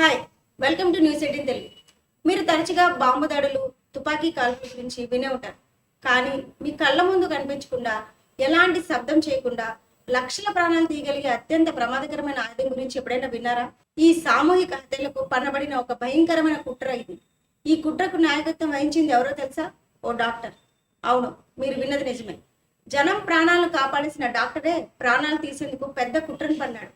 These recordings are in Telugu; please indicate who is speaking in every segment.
Speaker 1: Hi welcome to news eighteen Telugu మీరు తరచుగా బాంబు దాడులు తుపాకీ కాల్పుల గురించి వినే ఉంటారు. కానీ మీ కళ్ళ ముందు కనిపించకుండా ఎలాంటి శబ్దం చేయకుండా లక్షల ప్రాణాలు తీయగలిగే అత్యంత ప్రమాదకరమైన ఆయుధం గురించి ఎప్పుడైనా విన్నారా? ఈ సామూహిక హత్యలకు పనబడిన ఒక భయంకరమైన కుట్ర ఇది. ఈ కుట్రకు నాయకత్వం వహించింది ఎవరో తెలుసా? ఓ డాక్టర్. అవును మీరు విన్నది నిజమే. జనం ప్రాణాలను కాపాడాల్సిన డాక్టరే ప్రాణాలు తీసేందుకు పెద్ద కుట్రను పన్నాడు.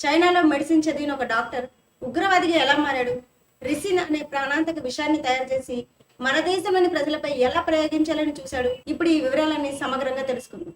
Speaker 1: చైనాలో మెడిసిన్ చదివిన ఒక డాక్టర్ ఉగ్రవాదిగా ఎలా మారాడు? రిసిన్ అనే ప్రాణాంతక విషయాన్ని తయారు చేసి మన దేశంలోని ప్రజలపై ఎలా ప్రయోగించాలని చూశాడు? ఇప్పుడు ఈ వివరాలన్నీ సమగ్రంగా తెలుసుకుందాం.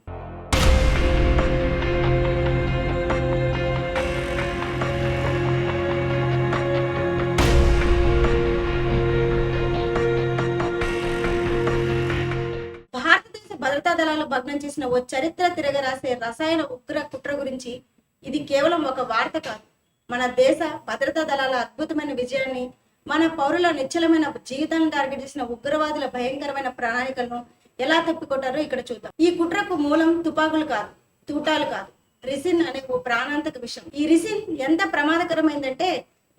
Speaker 1: భారతదేశ భద్రతా దళాలు భగ్నం చేసిన ఓ చరిత్ర తిరగరాసే రసాయన ఉగ్ర కుట్ర గురించి ఇది కేవలం ఒక వార్త కాదు. మన దేశ భద్రతా దళాల అద్భుతమైన విజయాన్ని మన పౌరుల నిశ్చలమైన జీవితాన్ని టార్గెట్ చేసిన ఉగ్రవాదుల భయంకరమైన ప్రణాళికలను ఎలా తప్పికొట్టారో ఇక్కడ చూద్దాం. ఈ కుట్రకు మూలం తుపాకులు కాదు తూటాలు కాదు. రిసిన్ అనే ఓ ప్రాణాంతక విషయం ఈ రిసిన్ ఎంత ప్రమాదకరమైందంటే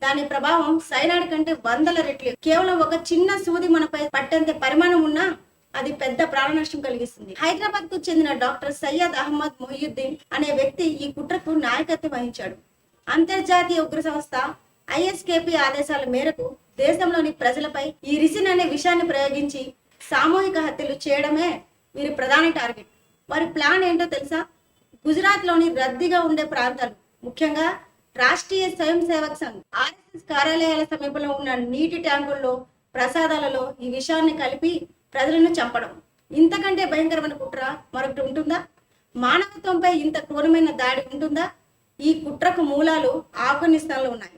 Speaker 1: దాని ప్రభావం సైనాడ్ కంటే వందల రెట్లు. కేవలం ఒక చిన్న సూది మనపై పట్టేంత పరిమాణం ఉన్నా అది పెద్ద ప్రాణ నష్టం కలిగిస్తుంది. హైదరాబాద్కు చెందిన డాక్టర్ సయ్యద్ అహ్మద్ మొహియుద్దీన్ అనే వ్యక్తి ఈ కుట్రకు నాయకత్వం వహించాడు. అంతర్జాతీయ ఉగ్ర సంస్థ ఐఎస్కేపీ ఆదేశాల మేరకు దేశంలోని ప్రజలపై ఈ రిసిన్ అనే విషయాన్ని ప్రయోగించి సామూహిక హత్యలు చేయడమే వీరి ప్రధాన టార్గెట్. వారి ప్లాన్ ఏంటో తెలుసా? గుజరాత్లోని రద్దీగా ఉండే ప్రాంతాలు ముఖ్యంగా రాష్ట్రీయ స్వయం సేవక్ సంఘ్. ఆర్ఎస్ఎస్ కార్యాలయాల సమీపంలో ఉన్న నీటి ట్యాంకుల్లో ప్రసాదాలలో ఈ విషయాన్ని కలిపి ప్రజలను చంపడం. ఇంతకంటే భయంకరమైన కుట్ర మరొకటి ఉంటుందా? మానవత్వంపై ఇంత క్రూరమైన దాడి ఉంటుందా? ఈ కుట్రకు మూలాలు ఆఫ్ఘనిస్తాన్లో ఉన్నాయి.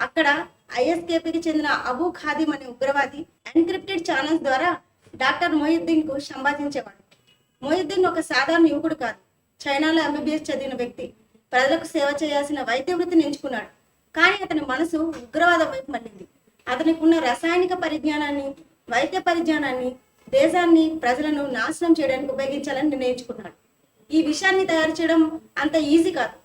Speaker 1: అక్కడ ఐఎస్కేపీకి చెందిన అబూ ఖాదీమ్ అనే ఉగ్రవాది ఎన్క్రిప్టెడ్ ఛానల్స్ ద్వారా డాక్టర్ మొహిద్దీన్కు కు సంభాషించేవాడు. మొహిద్దీన్ ఒక సాధారణ యువకుడు కాదు. చైనాలో ఎంబీబీఎస్ చదివిన వ్యక్తి. ప్రజలకు సేవ చేయాల్సిన వైద్య వృత్తిని ఎంచుకున్నాడు. కానీ అతని మనసు ఉగ్రవాదం వైపు మళ్ళింది. అతనికి ఉన్న రసాయనిక పరిజ్ఞానాన్ని వైద్య పరిజ్ఞానాన్ని దేశాన్ని ప్రజలను నాశనం చేయడానికి ఉపయోగించాలని నిర్ణయించుకున్నాడు. ఈ విషయాన్ని తయారు చేయడం అంత ఈజీ కాదు.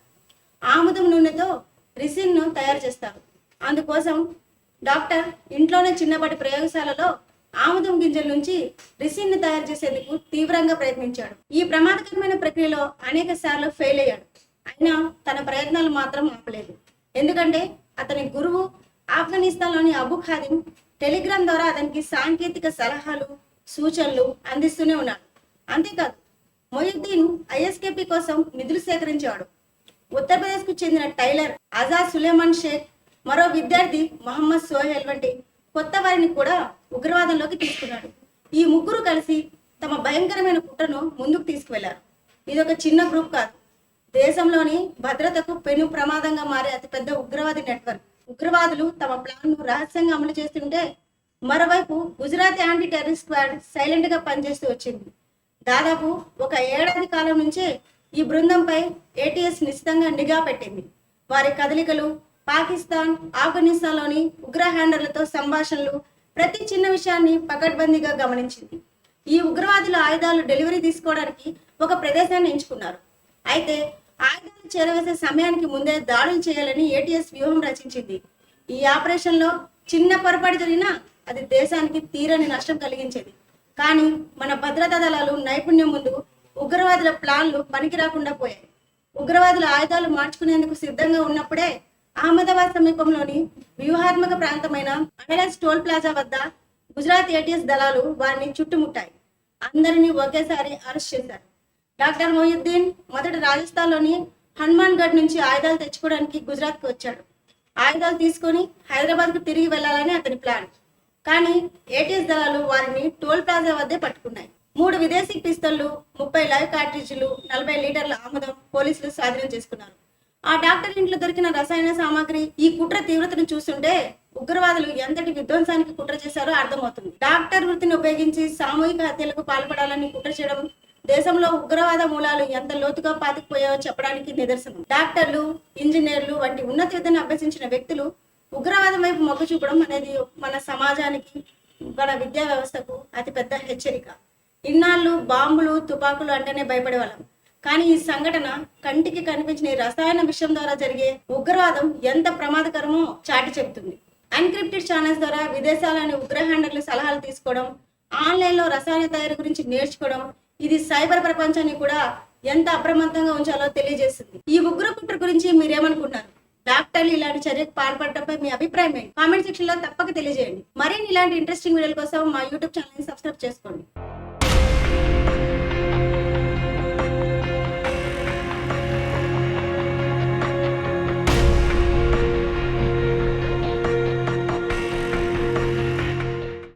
Speaker 1: ఆముదం నూనెతో రిసిన్ను తయారు చేస్తారు. అందుకోసం డాక్టర్ ఇంట్లోనే చిన్నపాటి ప్రయోగశాలలో ఆముదం గింజల నుంచి రిసిన్ను తయారు చేసేందుకు తీవ్రంగా ప్రయత్నించాడు. ఈ ప్రమాదకరమైన ప్రక్రియలో అనేక సార్లు ఫెయిల్ అయ్యాడు. అయినా తన ప్రయత్నాలు మాత్రం ఆపలేదు. ఎందుకంటే అతని గురువు ఆఫ్ఘనిస్తాన్లోని అబు ఖాదిం టెలిగ్రామ్ ద్వారా అతనికి సాంకేతిక సలహాలు సూచనలు అందిస్తూనే ఉన్నాడు. అంతేకాదు మొయుద్దీన్ ఐఎస్కేపీ కోసం నిధులు సేకరించేవాడు. ఉత్తరప్రదేశ్కు చెందిన టైలర్ ఆజాద్ సులేమాన్ షేక్ మరో విద్యార్థి మహమ్మద్ సోహెల్ వంటి కొత్త వారిని కూడా ఉగ్రవాదంలోకి తీసుకున్నాడు. ఈ ముగ్గురు కలిసి తమ భయంకరమైన కుట్రను ముందుకు తీసుకువెళ్ళారు. ఇది ఒక చిన్న గ్రూప్ కాదు. దేశంలోని భద్రతకు పెను ప్రమాదంగా మారే అతిపెద్ద ఉగ్రవాది నెట్వర్క్. ఉగ్రవాదులు తమ ప్లాన్ను రహస్యంగా అమలు చేస్తుంటే మరోవైపు గుజరాత్ యాంటీ టెర్రరిస్ట్ స్క్వాడ్ సైలెంట్గా పనిచేస్తూ వచ్చింది. దాదాపు ఒక ఏడాది కాలం నుంచే ఈ బృందంపై ఏటీఎస్ నిశ్చితంగా నిఘా పెట్టింది. వారి కదలికలు పాకిస్తాన్ ఆఫ్ఘనిస్తాన్లోని ఉగ్ర హ్యాండర్లతో సంభాషణలు ప్రతి చిన్న విషయాన్ని పకడ్బందీగా గమనించింది. ఈ ఉగ్రవాదుల ఆయుధాలు డెలివరీ తీసుకోవడానికి ఒక ప్రదేశాన్ని ఎంచుకున్నారు. అయితే ఆయుధాలు చేరవేసే సమయానికి ముందే దాడులు చేయాలని ఏటీఎస్ వ్యూహం రచించింది. ఈ ఆపరేషన్లో చిన్న పొరపాటు జరిగినా అది దేశానికి తీరని నష్టం కలిగించేది. కానీ మన భద్రతా దళాలు నైపుణ్యం ముందు ఉగ్రవాదుల ప్లాన్లు పనికి రాకుండా పోయాయి. ఉగ్రవాదుల ఆయుధాలు మార్చుకునేందుకు సిద్ధంగా ఉన్నప్పుడే అహ్మదాబాద్ సమీపంలోని వ్యూహాత్మక ప్రాంతమైన అనలస్ టోల్ ప్లాజా వద్ద గుజరాత్ ఏటీఎస్ దళాలు వారిని చుట్టుముట్టాయి. అందరినీ ఒకేసారి అరెస్ట్ చేశారు. డాక్టర్ మొహిద్దీన్ మొదట రాజస్థాన్లోని హనుమాన్గఢ్ నుంచి ఆయుధాలు తెచ్చుకోవడానికి గుజరాత్కి వచ్చాడు. ఆయుధాలు తీసుకొని హైదరాబాద్కు తిరిగి వెళ్ళాలని అతని ప్లాన్. కానీ ఏటీఎస్ దళాలు వారిని టోల్ ప్లాజా వద్దే పట్టుకున్నాయి. మూడు విదేశీ పిస్తళ్ళు ముప్పై లైవ్ కార్ట్రిడ్జ్లు నలభై లీటర్ల ఆముదం పోలీసులు స్వాధీనం చేసుకున్నారు. ఆ డాక్టర్ ఇంట్లో దొరికిన రసాయన సామాగ్రి ఈ కుట్ర తీవ్రతను చూస్తుంటే ఉగ్రవాదులు ఎంతటి విధ్వంసానికి కుట్ర చేశారో అర్థమవుతుంది. డాక్టర్ వృత్తిని ఉపయోగించి సామూహిక హత్యలకు పాల్పడాలని కుట్ర చేయడం దేశంలో ఉగ్రవాద మూలాలు ఎంత లోతుగా పాతుకుపోయాయో చెప్పడానికి నిదర్శనం. డాక్టర్లు ఇంజనీర్లు వంటి ఉన్నత విద్యను అభ్యసించిన వ్యక్తులు ఉగ్రవాదం వైపు మొగ్గు చూపడం అనేది మన సమాజానికి మన విద్యా వ్యవస్థకు అతిపెద్ద హెచ్చరిక. ఇన్నాళ్ళు బాంబులు తుపాకులు అంటేనే భయపడేవాళ్ళం. కానీ ఈ సంఘటన కంటికి కనిపించిన రసాయన విషయం ద్వారా జరిగే ఉగ్రవాదం ఎంత ప్రమాదకరమో చాటి చెబుతుంది. అన్క్రిప్టెడ్ ఛానల్స్ ద్వారా విదేశాలని ఉగ్ర హ్యాండర్లు సలహాలు తీసుకోవడం ఆన్లైన్లో రసాయన తయారీ గురించి నేర్చుకోవడం ఇది సైబర్ ప్రపంచాన్ని కూడా ఎంత అప్రమత్తంగా ఉంచాలో తెలియజేస్తుంది. ఈ ఉగ్ర కుట్ర గురించి మీరేమనుకుంటున్నారు? డాక్టర్లు ఇలాంటి చర్యకు పాల్పడటంపై మీ అభిప్రాయం ఏంటి? కామెంట్ సెక్షన్లో తప్పక తెలియజేయండి. మరిన్ని ఇలాంటి ఇంట్రెస్టింగ్ వీడియోల కోసం మా యూట్యూబ్ ఛానల్ని సబ్స్క్రైబ్ చేసుకోండి.